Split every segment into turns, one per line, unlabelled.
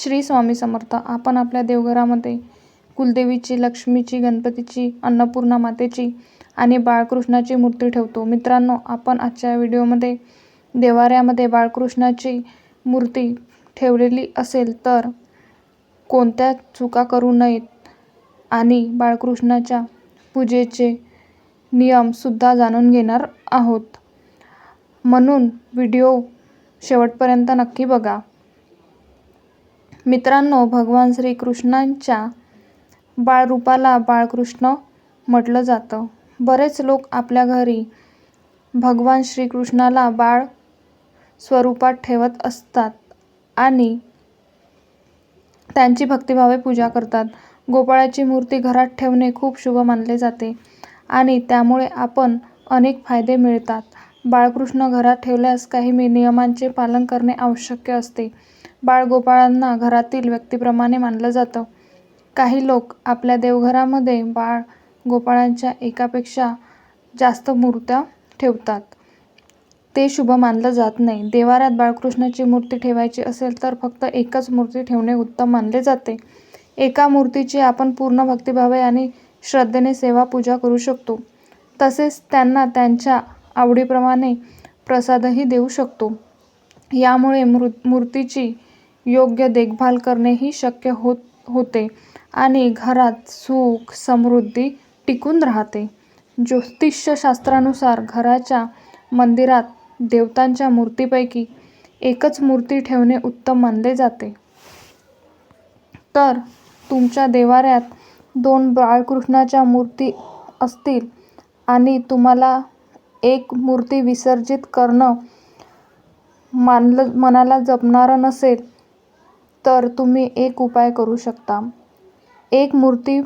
श्री स्वामी समर्थ. आपण आपल्या देवघरामध्ये कुलदेवीची लक्ष्मीची गणपतीची अन्नपूर्णा मातेची आणि बाळकृष्णाची मूर्ती ठेवतो. मित्रांनो आपण आजच्या व्हिडिओमध्ये देवाऱ्यामध्ये बाळकृष्णाची मूर्ती ठेवलेली असेल तर कोणत्या चुका करू नयेत आणि बाळकृष्णाच्या पूजेचे नियमसुद्धा जाणून घेणार आहोत. म्हणून व्हिडिओ शेवटपर्यंत नक्की बघा. मित्रांनो भगवान श्रीकृष्णांच्या बाळरूपाला बाळकृष्ण म्हटलं जातं. बरेच लोक आपल्या घरी भगवान श्रीकृष्णाला बाळ स्वरूपात ठेवत असतात आणि त्यांची भक्तिभावे पूजा करतात. गोपाळाची मूर्ती घरात ठेवणे खूप शुभ मानले जाते आणि त्यामुळे आपण अनेक फायदे मिळतात. बाळकृष्ण घरात ठेवल्यास काही नियमांचे पालन करणे आवश्यक असते. बाळगोपाळांना घरातील व्यक्तीप्रमाणे मानलं जातं. काही लोक आपल्या देवघरामध्ये बाळ गोपाळांच्या एकापेक्षा जास्त मूर्त्या ठेवतात. ते शुभ मानलं जात नाही. देवारात बाळकृष्णाची मूर्ती ठेवायची असेल तर फक्त एकच मूर्ती ठेवणे उत्तम मानले जाते. एका मूर्तीची आपण पूर्ण भक्तिभावे आणि श्रद्धेने सेवा पूजा करू शकतो. तसेच त्यांना त्यांच्या आवडीप्रमाणे प्रसादही देऊ शकतो. यामुळे मृ मूर्तीची योग्य देखभाल करणेही शक्य होत होते आणि घरात सुख समृद्धी टिकून राहते. ज्योतिषशास्त्रानुसार घराच्या मंदिरात देवतांच्या मूर्तीपैकी एकच मूर्ती ठेवणे उत्तम मानले जाते. तर तुमच्या देवाऱ्यात दोन बाळकृष्णाच्या मूर्ती असतील आणि तुम्हाला एक मूर्ती विसर्जित करणं मानलं मनाला जपणारं नसेल तर तुम्ही एक उपाय करू शकता. एक मूर्ती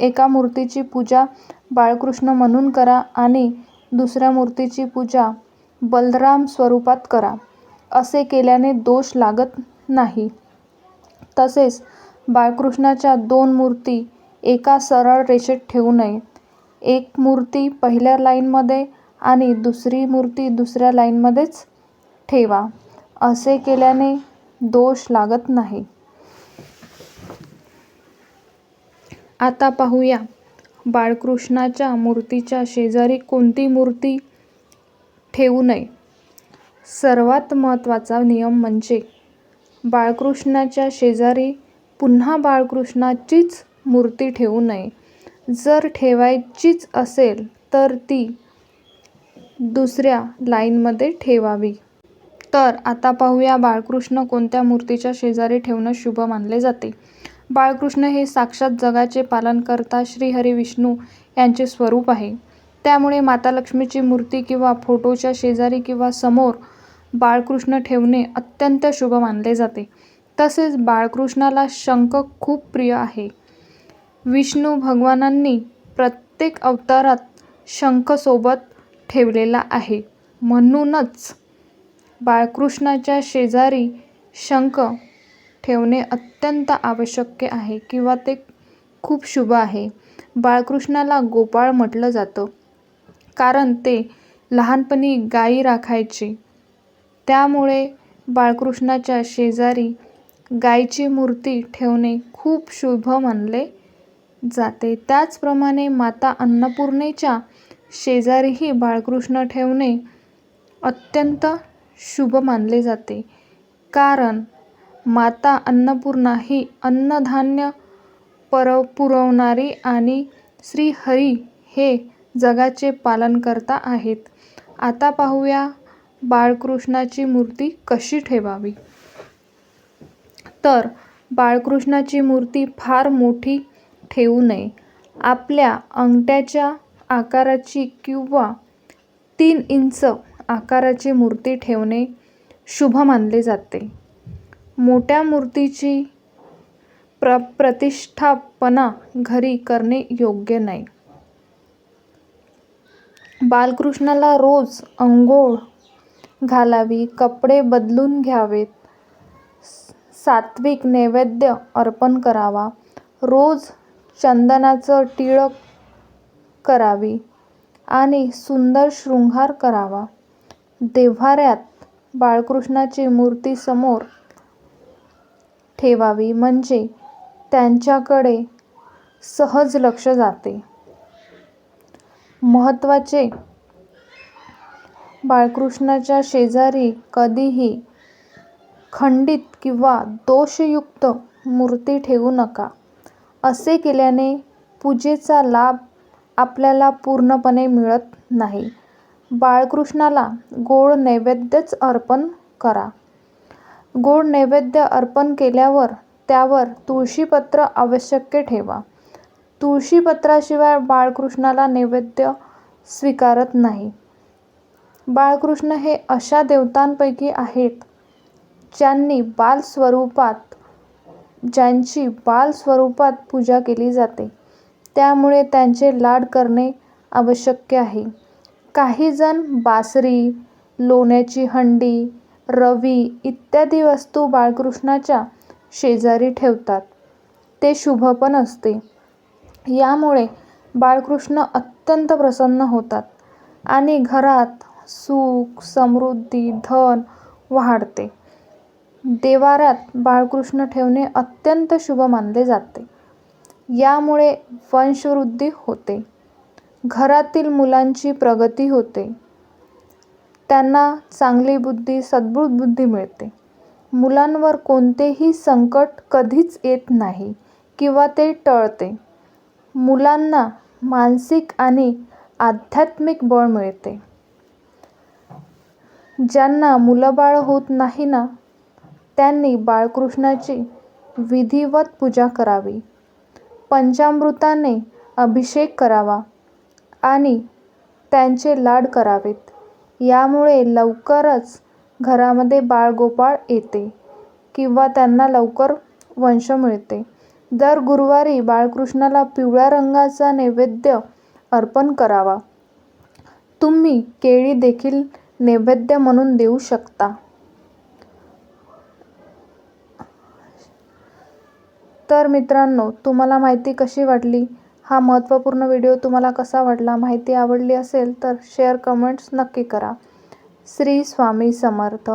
एका मूर्तीची पूजा बाळकृष्ण म्हणून करा आणि दुसऱ्या मूर्तीची पूजा बलराम स्वरूपात करा. असे केल्याने दोष लागत नाही. तसेच बाळकृष्णाच्या दोन मूर्ती एका सरळ रेषेत ठेवू नयेत एक मूर्ती पहिल्या लाईनमध्ये आणि दुसरी मूर्ती दुसऱ्या लाईनमध्येच ठेवा. असे केल्याने दोष लागत नाही. आता पाहूया. बाळकृष्णाच्या मूर्तीच्या शेजारी कोणती मूर्ती ठेवू नये? सर्वात महत्त्वाचा नियम म्हणजे बाळकृष्णाच्या शेजारी पुन्हा बाळकृष्णाचीच मूर्ती ठेवू नये. जर ठेवायचीच असेल तर ती दुसऱ्या लाईनमध्ये ठेवावी. तर आता पाहूया बाळकृष्ण कोणत्या मूर्तीच्या शेजारी ठेवणं शुभ मानले जाते. बाळकृष्ण हे साक्षात जगाचे पालनकर्ता श्रीहरी विष्णू यांचे स्वरूप आहे. त्यामुळे माता लक्ष्मीची मूर्ती किंवा फोटोच्या शेजारी किंवा समोर बाळकृष्ण ठेवणे अत्यंत शुभ मानले जाते. तसेच बाळकृष्णाला शंख खूप प्रिय आहे. विष्णू भगवानांनी प्रत्येक अवतारात शंखसोबत ठेवलेला आहे. म्हणूनच बाळकृष्णाच्या शेजारी शंख ठेवणे अत्यंत आवश्यक आहे किंवा ते खूप शुभ आहे. बाळकृष्णाला गोपाळ म्हटलं जातं. कारण ते लहानपणी गायी राखायचे. त्यामुळे बाळकृष्णाच्या शेजारी गायीची मूर्ती ठेवणे खूप शुभ मानले जाते. त्याचप्रमाणे माता अन्नपूर्णेच्या शेजारीही बाळकृष्ण ठेवणे अत्यंत शुभ मानले जाते. कारण माता अन्नपूर्णा ही अन्नधान्य पर पुरवणारी आणि श्रीहरी हे जगाचे पालनकर्ता आहेत. आता पाहूया बाळकृष्णाची मूर्ती कशी ठेवावी? तर बाळकृष्णाची मूर्ती फार मोठी ठेवू नये. आपल्या अंगठ्याच्या आकाराची किंवा तीन इंच आकाराची मूर्ती ठेवणे शुभ मानले जाते. मोठ्या मूर्तीची प्र प्रतिष्ठापना घरी करणे योग्य नाही. बालकृष्णाला रोज अंघोळ घालावी कपडे बदलून घ्यावेत सात्विक नैवेद्य अर्पण करावा रोज चंदनाचं टिळक करावी आणि सुंदर शृंगार करावा. देव्हाऱ्यात बाळकृष्णाची मूर्ती समोर ठेवावी म्हणजे त्यांच्याकडे सहज लक्ष जाते. महत्त्वाचे, बाळकृष्णाच्या शेजारी कधीही खंडित किंवा दोषयुक्त मूर्ती ठेवू नका. असे केल्याने पूजेचा लाभ आपल्याला पूर्णपणे मिळत नाही. बाळकृष्णाला गोड नैवेद्यच अर्पण करा. गोड नैवेद्य अर्पण केल्यावर त्यावर तुळशीपत्र अवश्य ठेवा. तुळशीपत्राशिवाय बाळकृष्णाला नैवेद्य स्वीकारत नाही. बाळकृष्ण हे अशा देवतांपैकी आहेत ज्यांनी बालस्वरूपात ज्यांची बालस्वरूपात पूजा केली जाते. त्यामुळे त्यांचे लाड करणे आवश्यक आहे. काहीजण बासरी, लोण्याची हंडी, रवी इत्यादी वस्तू बाळकृष्णाच्या शेजारी ठेवतात. ते शुभ पण असते. यामुळे बाळकृष्ण अत्यंत प्रसन्न होतात आणि घरात सुख, समृद्धी, धन वाढते. देवारात बाळकृष्ण ठेवणे अत्यंत शुभ मानले जाते. यामुळे वंशवृद्धी होते. घरातील मुलांची प्रगती होते. त्यांना चांगली बुद्धी, सद्बुद्धी मिळते. मुलांवर कोणतेही संकट कधीच येत नाही किंवा ते टळते. मुलांना मानसिक आणि आध्यात्मिक बळ मिळते. ज्यांना मुलंबाळ होत नाही ना त्यांनी बाळकृष्णाची विधिवत पूजा करावी. पंचामृताने अभिषेक करावा आणि त्यांचे लाड करावेत. यामुळे लवकरच घरामध्ये बाळगोपाळ येते किंवा त्यांना लवकर वंश मिळते. दर गुरुवारी बाळकृष्णाला पिवळ्या रंगाचा नैवेद्य अर्पण करावा. तुम्ही केळी देखील नैवेद्य म्हणून देऊ शकता. तर मित्रांनो, तुम्हाला माहिती कशी वाटली? हा महत्त्वपूर्ण व्हिडिओ तुम्हाला कसा वाटला? माहिती आवडली असेल तर शेअर, कमेंट्स नक्की करा. श्री स्वामी समर्थ